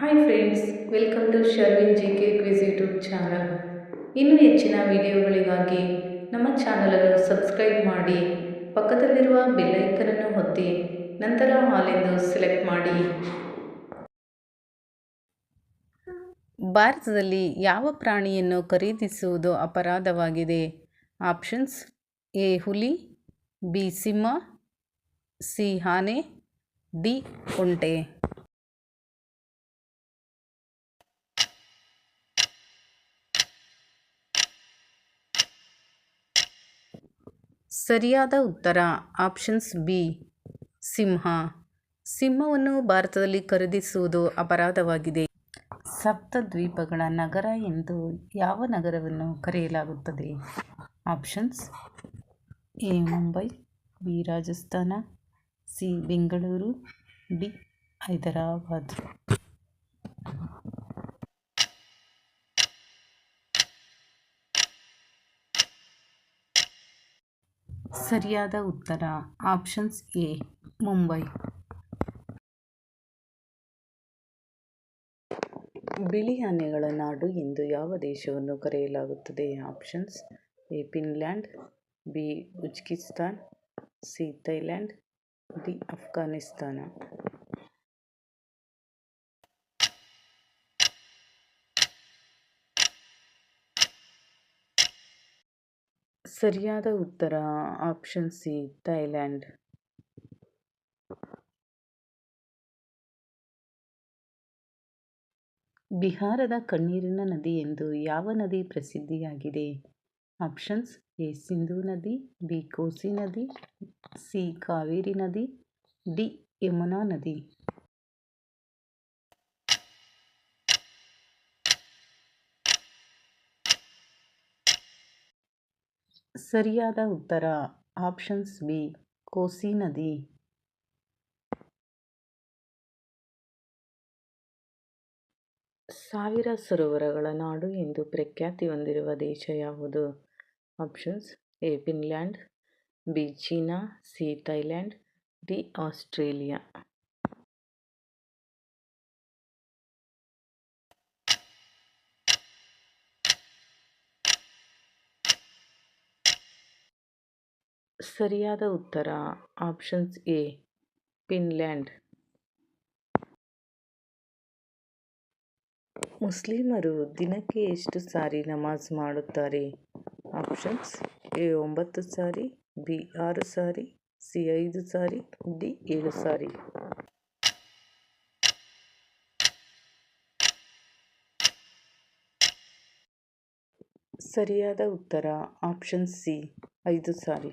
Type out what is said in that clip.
Hi friends welcome to Sharvin G K quiz YouTube channel ಇನ್ನೂ ಹೆಚ್ಚಿನ ವಿಡಿಯೋಗಳಿಗಾಗಿ ನಮ್ಮ ಚಾನಲನ್ನು ಸಬ್ಸ್ಕ್ರೈಬ್ ಮಾಡಿ, ಪಕ್ಕದಲ್ಲಿರುವ ಬೆಲ್ಲೈಕನನ್ನು ಒತ್ತಿ, ನಂತರ ಹಾಲೆಂದು ಸೆಲೆಕ್ಟ್ ಮಾಡಿ. ಭಾರತದಲ್ಲಿ ಯಾವ ಪ್ರಾಣಿಯನ್ನು ಖರೀದಿಸುವುದು ಅಪರಾಧವಾಗಿದೆ? ಆಪ್ಷನ್ಸ್ ಎ ಹುಲಿ ಬಿ ಸಿಂಹ ಸಿ ಹಾನೆ ಡಿ ಒಂಟೆ. ಸರಿಯಾದ ಉತ್ತರ ಆಪ್ಷನ್ಸ್ ಬಿ ಸಿಂಹ. ಸಿಂಹವನ್ನು ಭಾರತದಲ್ಲಿ ಖರೀದಿಸುವುದು ಅಪರಾಧವಾಗಿದೆ. ಸಪ್ತದ್ವೀಪಗಳ ನಗರ ಎಂದು ಯಾವ ನಗರವನ್ನು ಕರೆಯಲಾಗುತ್ತದೆ? Options A Mumbai B Rajasthan C Bengaluru D Hyderabad. ಸರಿಯಾದ ಉತ್ತರ. Options A, Mumbai. ಬಿಳಿ ಆನೆಗಳ ನಾಡು ಎಂದು ಯಾವ ದೇಶವನ್ನು ಕರೆಯಲಾಗುತ್ತದೆ? Options A, Finland, B Uzbekistan C, Thailand, D Afghanistan ಸರಿಯಾದ ಉತ್ತರ ಆಪ್ಷನ್ ಸಿ ಥೈಲ್ಯಾಂಡ್ ಬಿಹಾರದ ಕಣ್ಣೀರಿನ ನದಿ ಎಂದು ಯಾವ ನದಿ ಪ್ರಸಿದ್ಧಿಯಾಗಿದೆ? ಆಪ್ಷನ್ಸ್ ಎ ಸಿಂಧೂ ನದಿ ಬಿ ಕೋಸಿ ನದಿ ಸಿ ಕಾವೇರಿ ನದಿ ಡಿ ಯಮುನಾ ನದಿ. ಸರಿಯಾದ ಉತ್ತರ. ಆಪ್ಷನ್ಸ್ ಬಿ, ಕೋಸಿ ನದಿ. ಸಾವಿರ ಸರೋವರಗಳ ನಾಡು ಎಂದು ಪ್ರಖ್ಯಾತಿ ಹೊಂದಿರುವ ದೇಶ ಯಾವುದು? Options A, Finland, B, China, C, Thailand, D, Australia. ಸರಿಯಾದ ಉತ್ತರ ಆಪ್ಷನ್ಸ್ ಎ ಫಿನ್ಲ್ಯಾಂಡ್ ಮುಸ್ಲಿಮರು ದಿನಕ್ಕೆ ಎಷ್ಟು ಸಾರಿ ನಮಾಜ್ ಮಾಡುತ್ತಾರೆ? ಆಪ್ಷನ್ಸ್ ಎ ಒಂಬತ್ತು ಸಾರಿ ಬಿ ಆರು ಸಾರಿ ಸಿ ಐದು ಸಾರಿ ಡಿ ಏಳು ಸಾರಿ. ಸರಿಯಾದ ಉತ್ತರ ಆಪ್ಷನ್ ಸಿ ಐದು ಸಾರಿ.